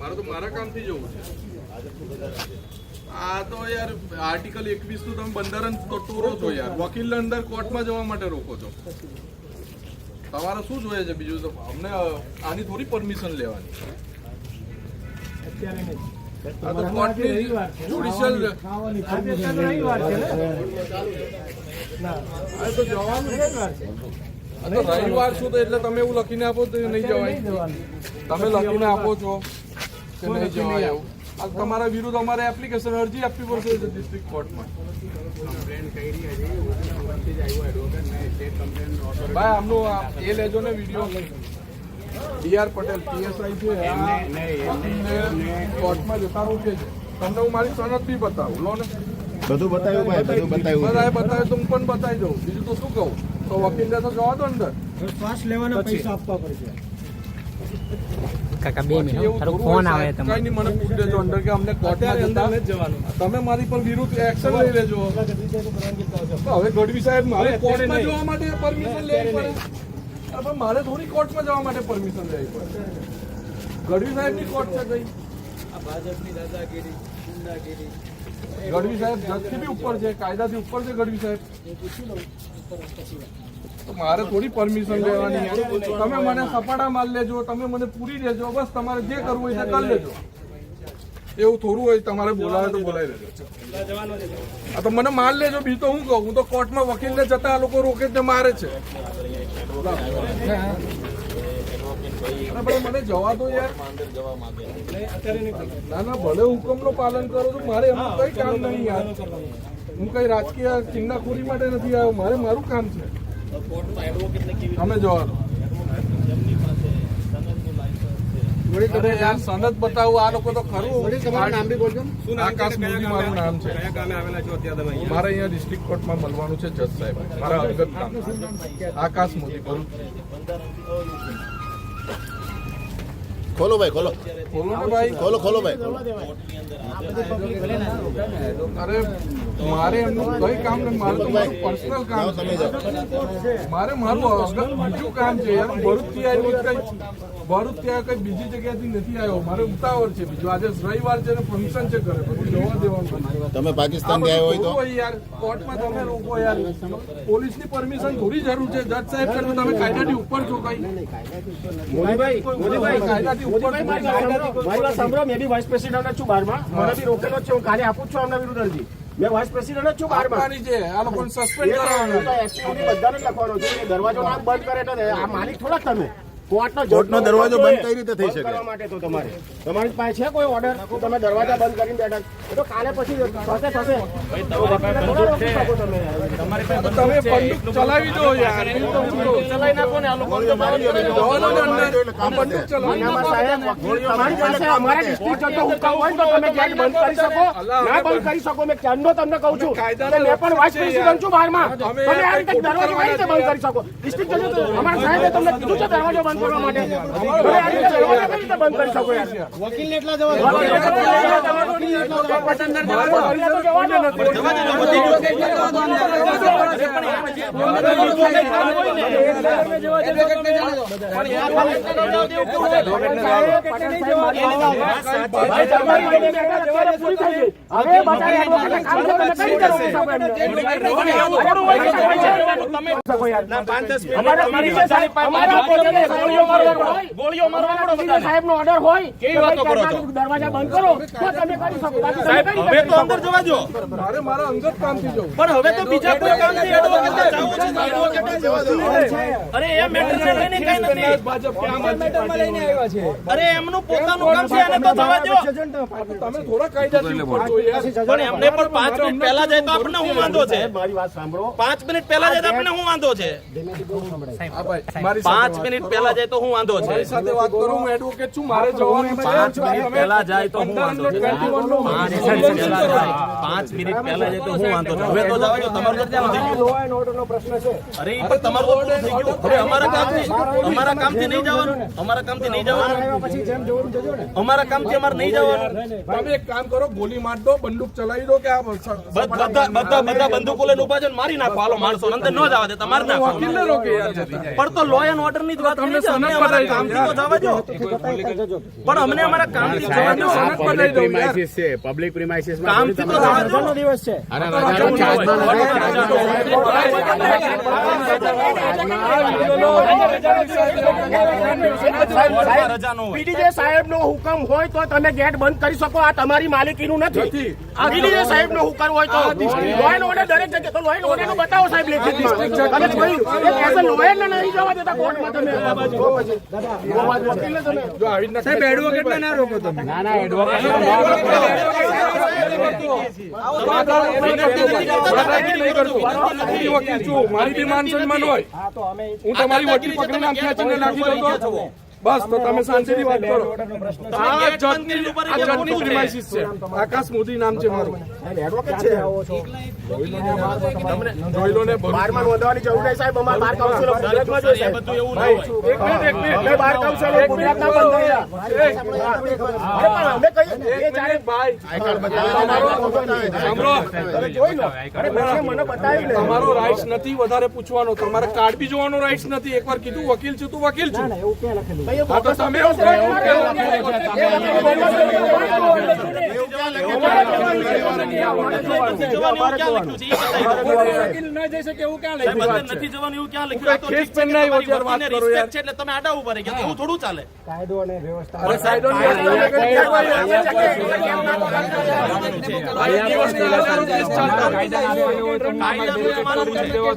મારે તો મારા કામથી જવું છે. આ તો યાર આર્ટિકલ એકવીસનું તમે બંધારણ તો તોડો છો યાર. વકીલ અંદર કોર્ટમાં જવા માટે રોકો છો. તમારે શું જોઈએ છે? બીજું તો અમને આની થોડી પરમિશન લેવાની. રવિવાર છે. તો શું એટલે તમે એવું લખીને આપો તો નહીં જવાય. તમે લખીને આપો છો. કે નહીં જવાય એવું. તમારા વિરુદ્ધ અમારે એપ્લિકેશન અરજી આપવી પડશે ડિસ્ટ્રિક્ટ કોર્ટમાં ભાઈ આમનો એ લેજો ને વીડિયો ડીઆર પટેલ પીએસઆઈ છે કોર્ટમાં જતા રહું છે. તમને હું મારી સનદ બી બતાવું લો ને. બધું બતાવ્યું ભાઈ બધું બતાવ્યું બધાએ બતાવે તો હું પણ બતાવી દઉં. બીજું તો શું કહું? તો વકીલને તો જવા દો અંદર. શ્વાસ લેવાના પૈસા આપવા પડશે. કાકા બે મિનિટ તારો ફોન આવે તમે કઈ નહીં મને પૂછ લેજો અંદર કે અમને કોર્ટમાં જતા. તમે મારી પર વિરુદ્ધ એક્શન લઈ લેજો. હવે ગઢવી સાહેબ મારે કોર્ટમાં જવા માટે પરમિશન લેવી પડે? અરે પણ મારે થોડી કોર્ટમાં જવા માટે પરમિશન લેવી પડે. ગઢવી સાહેબની કોર્ટ છે ગુંડાગીરી. ગઢવી સાહેબ જજથી બી ઉપર છે કાયદાથી ઉપર છે ગઢવી સાહેબ. તો મારે થોડી પરમિશન લેવાની તમે મને સપાટા માલ લેજો, તમે મને પૂરી દેજો, બસ તમારે જે કરવું હોય તે કરી લેજો. એવું થોડું હોય, તમારે બોલાવે તો બોલાવી લેજો. આ તો મને માલ લેજો બી તો હું કહું, હું તો કોર્ટમાં વકીલને જતા આ લોકો રોકે ને મારે છે. મને જવા દો યાર. ના ના, ભલે હુકમનું પાલન કરો છો મારે એમાં કઈ કામ નહીં યાર. હું કઈ રાજકીય ચિંતાખોરી માટે નથી આવ્યો, મારે મારું કામ છે. તમે જવા યાર સનદ બતાવું આ લોકો તો ખરું. આકાશ મોદી મારું નામ છે? મારે અહીંયા ડિસ્ટ્રિક્ટ કોર્ટમાં મળવાનું છે જજ સાહેબ. મારા અંગત કામ આકાશ મોદી ભરૂચ ખોલો ભાઈ ખોલો. ખોલો ભાઈ. ખોલો ખોલો ભાઈ. અરે મારે એમનું કઈ કામ નહીં મારે તો મારું પર્સનલ કામ છે. મારે મારું બીજું કામ છે યાર ભરૂચથી આવ્યો કઈ ભરૂચ ત્યાં કઈ બીજી જગ્યાથી નથી આવ્યો. મારે ઉતાવળ છે બીજું. આજે રવિવાર છે ને ફંક્શન છે ઘરે બધું જવા દેવાનું તમે પાકિસ્તાનથી આવ્યો હોય તો? યાર કોર્ટમાં તમે રોકો યાર. પોલીસની પરમિશન થોડી જરૂર છે. જજ સાહેબ કરે તમે કાયદાથી ઉપર છો કઈ. મોદીભાઈ મોદીભાઈ કાયદાથી ઉપર મારી વાત સાંભળો મેં બી વાઇસ પ્રેસિડન્ટ છું બારમાં. મને બી રોકેલો જ છે હું કાલે આપું જ છું આમના વિરુદ્ધ અરજી. મેં વાઇસ પ્રેસિડેન્ટ જ છું બાર છે આ લોકોને સસ્પેન્ડ કરવાના. બધાને જ લખવાનો છે દરવાજો આમ બંધ કરે એટલે આ માલિક થોડા તમે. કોર્ટનો દરવાજો બંધ કઈ રીતે થઈ શકે? કરવા માટે તો તમારે. તમારી પાસે છે કોઈ ઓર્ડર તમે દરવાજા બંધ કરીને બેઠા. એ તો કાલે પછી થશે થશે. તમે બંદૂક ચલાવી દો યાર? ચલાવી નાખો ને. આ લોકો તમારી પાસે અમારા district જતો હુકમ હોય તો તમે ગેટ બંધ કરી શકો. ના બંધ કરી શકો. મેં ક્યારનો તમને કહું છું. મેં પણ વાઇસ છે છું બહારમાં. તમે આ રીતે દરવાજો કઈ રીતે બંધ કરી શકો? ડિસ્ટ્રિક્ટ જજો અમારા સાહેબે તમને કીધું છે દરવાજો બંધ કરવા માટે વકીલ એટલા જવા દરવાજો કઈ રીતે મારવા કરી ગોળીઓ મારવા વકીલને એટલા જવા સાહેબ નો ઓર્ડર હોય કેવી વાતો કરો છો? દરવાજા બંધ કરો તો તમે કરી શકો. બાકી તમે હવે તો અંદર જવા દો. મારે મારા અંગત કામથી જવું. પણ હવે તો બીજા કોઈ કામથી એડવોકેટે જવું છે? એડવોકેટે જવા દો. અરે એ મેટર ને લઈને કઈ નથી. ભાજપ ક્યાં ભાજપ? અરે એમનું પોતાનું કામ છે એને તો જવા દો તમે. થોડા કાયદાથી ઉપર છો પણ એમને પણ પાંચ મિનિટ પહેલા જાય તો આપણને હું વાંધો છે? મારી વાત સાંભળો. પાંચ મિનિટ પહેલા જાય તો આપણે હું વાંધો છે? પાંચ મિનિટ પહેલા જાય તો હું વાંધો છે. સાથે વાત કરું હું એડવોકેટ છું મારે જવાનું પાંચ મિનિટ પહેલા જાય તો હું વાંધો છે. પાંચ મિનિટ પહેલા જાય તો હું વાંધો છે. હવે તો જાવ તમારું તો પ્રશ્ન છે અરે એ પણ તમારું તો થઈ ગયું. હવે અમારા કામથી અમારા કામથી નહીં જવાનું. અમારા કામથી નહીં જવાનું. પછી જેમ જવાનું જજો ને. અમારા કામથી અમારે નહીં જવાનું. તમે એક કામ કરો ગોલી માર દો બંદૂક ચલાવી દો કે આ બધા બધા બધા બંદૂકો લઈને ઊભા છે મારી નાખો હાલો માણસો અંદર ન જવા દે તમારે નાખો. પણ તો લો એન્ડ ઓર્ડરની જ વાત અમને અમારા કામથી તો જવા દો. પણ અમને અમારા કામથી જવા દો સનદ બદલાઈ દઉં યાર. છે પબ્લિક પ્રિમાઇસીસ કામથી તો જવા દો. દિવસ છે. અને રજાનો ચાર્જમાં રજાનો પીડીજે સાહેબ નો હુકમ હોય તો તમે ગેટ બંધ કરી શકો. આ તમારી માલિકીનું નથી. નથી. આ પીડીજે સાહેબ નો હુકમ હોય તો. લો એન્ડ ઓર્ડર દરેક જગ્યાએ તો લો એન્ડ ઓર્ડરનું બતાવો સાહેબ લેખિતમાં. તમે કોઈ એઝ અ લોયર ને નહીં જવા દેતા કોર્ટમાં તમે. તો પછી વકીલને તમે જો આવી રીતના સાહેબ એડવોકેટને ના રોકો તમે ના ના એડવોકેટ મારી બી માન હોય. હું તમારી વકીલ પકડીને નાખી દઉં બસ તો તમે શાંતિથી વાત કરો. આ જજની આ જજની પ્રિમાઇસીસ છે. આકાશ મોદી નામ છે મારું. એડવોકેટ છે. જોઈ લો ને બારમાં નોંધવાની જરૂર નહીં સાહેબ અમાર બાર કાઉન્સિલ ઓફ ગુજરાતમાં જોઈએ સાહેબ. બધું એવું ન હોય એક મિનિટ એક મિનિટ. અમે બાર કાઉન્સિલ ઓફ ગુજરાતના બંધાયા અરે પણ અમે કહીએ એ જાણે ભાઈ. સાંભળો તમે જોઈ લો. અરે પછી મને બતાવ્યું ને તમારો રાઇટ્સ નથી વધારે પૂછવાનો. તમારે કાર્ડ બી જોવાનો રાઇટ્સ નથી. એકવાર કીધું વકીલ છું તું વકીલ છું. ના એવું ક્યાં નથી જવાનું એવું નથી જવાનું એવું ક્યાં લખ્યું વાત એટલે તમે આડા ઊભા રહી ગયા એવું થોડું ચાલે અરે સાઈડોની વ્યવસ્થા કરી ભાઈ, દિવસની હજારો કેસ ચાલતા હોય. કાયદાનું છે કે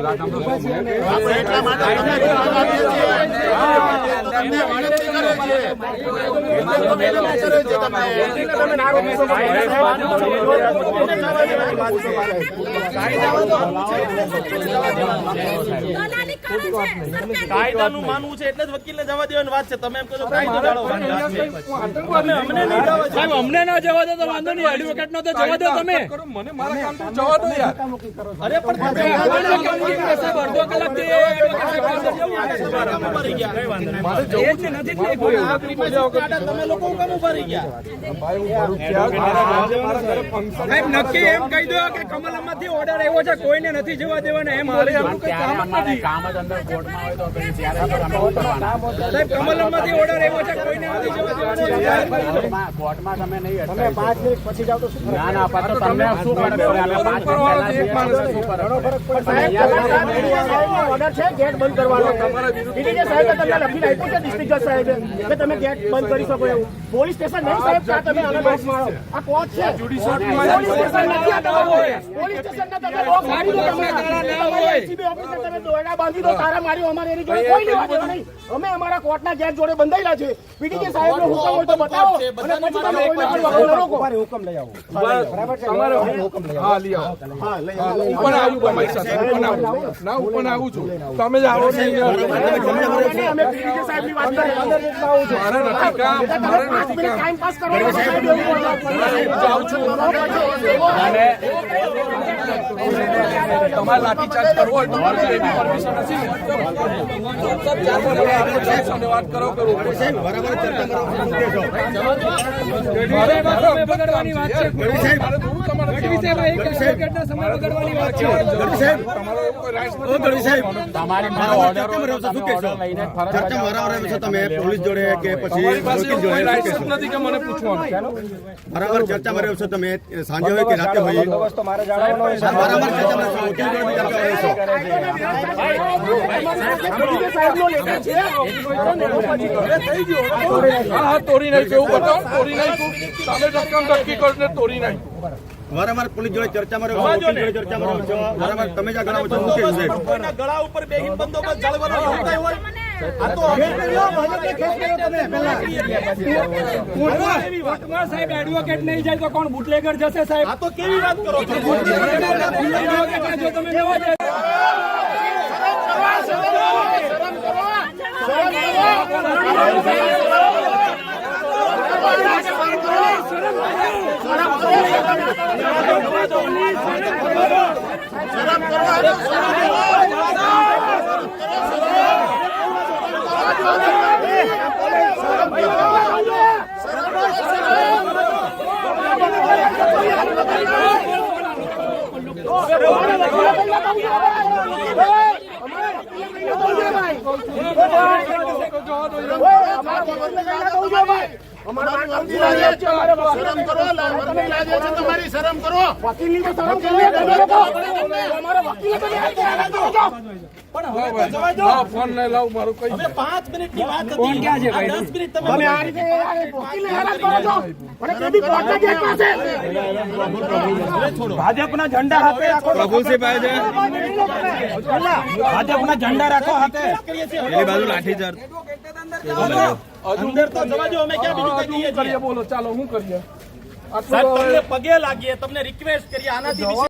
પણ ન લેવાના હોય ને આપણે. બધા સમજદાર છે. દલાલી કરે છે સરકારી કાયદાનું માનવું છે એટલે જ વકીલને જવા દેવાની વાત છે તમે એમ કહો કાયદો અમને નહીં જવા સાહેબ અમને ના જવા દો તો વાંધો નહીં એડવોકેટ નો તો જવા દો તમે મને મારા કામ તો જવા દો યાર અરે પણ તમે અડધો કલાકથી ઊભા રહી ગયા મારે જવું છે નથી તમે લોકો કેમ ગયા નક્કી એમ કહી દો કે કમલમાંથી ઓર્ડર આવ્યો છે કોઈને નથી જવા દેવાના એમ નથી કામ જ અંદર કોર્ટમાં હોય તો પછી ત્યારે તો અમે શું કરવાના? સાહેબ કમલ ઓર્ડર એવો છે કોઈને નથી જવા દેવાના કોર્ટમાં તમે નહીં તમે 5 મિનિટ પછી જાવ તો શું ના ના પાછો તમને શું પડે? અમે 5 મિનિટ પહેલા જઈએ તો શું ફરક પડે? સાહેબ ઓર્ડર છે ગેટ બંધ કરવાનો પીડીજે સાહેબે તમને લખીને આપ્યું છે ડિસ્ટ્રિક્ટ સાહેબ સાહેબે કે તમે ગેટ બંધ કરી શકો એવું. પોલીસ સ્ટેશન નહીં સાહેબ ત્યાં તમે આને બોક્સ મારો આ કોર્ટ છે. પોલીસ સ્ટેશન નથી આ તમારું. પોલીસ સ્ટેશનના તમે લોક ગાડી દો તમે. તમારી LCB ઓફિસને તમે દોરડા બાંધી દો. તારા મારી અમારે એની જોડે કોઈ લેવા દેવા નહીં. અમે અમારા કોર્ટના ગેટ જોડે બંધાયેલા છે. પીડીજે સાહેબનો હુકમ હોય તો બતાવો. અને પછી તમે કોઈને પણ વગર મારે હુકમ લઈ આવો. તમારે હુકમ લઈ આવો. હા લઈ હા, હું પણ આવું તમારી સાથે. ઉપર આવું ના ઉપર આવું છું. તમે જ આવો છો. અમે પીડીજે સાહેબની વાત કરી અંદર આવું છું મારે નથી કામ. મારે નથી કામ. ટાઈમ પાસ કરવાનો છે. સાહેબ એવું બોલો. જાઉં છું તમારે લાઠીચાર્જ કરવો હોય તમારે એવી પરમિશન હશે વાત કરો. કરો મારે મારે મારે નથી. નથી બરાબર ચર્ચામાં રહ્યો છો તમે સાંજે હોય કે રાતે હોય હા, નાખ્યું એવું બતાવો તોડી નાખ્યું સામે ધક્કામ ધક્કી કરીને તોડી નાખ્યું વારંવાર પોલીસ જોડે ચર્ચામાં રહ્યો ચર્ચામાં રહ્યો છો બરાબર તમે જ આ ગણાવો છો શું કેવું ગળા ઉપર બેહીન બંદોબસ્ત જાળવવાનો હોય આ તો કોર્ટમાં સાહેબ એડવોકેટ નહીં જાય તો કોણ બુટલેગર જશે સાહેબ? આ તો કેવી વાત કરો છો? એડવોકેટને જો તમે લેવા જાય. શરમ કરવા શરમ કરવી તમે કરો તમારી શરમ કરો ક્યાં આગળ છો? હા, ફોન લઈ લાવ મારું કઈ અમે પાંચ મિનિટની વાત હતી આ દસ મિનિટ તમે તમે આ રીતે વકીલને હેરાન કરો છો અને તે બી કોર્ટના ગેટ પાસે ભાજપના ઝંડા હાથે રાખો પ્રભુસિંહ ભાઈ છે ભાજપના ઝંડા રાખો હાથે એની બાજુ લાઠીચાર્જ અંદર તો જવા દો અમે ક્યાં બીજું કઈ કહીએ કરીએ છીએ બોલો ચાલો હું કરીએ સાહેબ આટલું તો તમને પગે લાગીએ તમને રિક્વેસ્ટ કરીએ આનાથી વિશે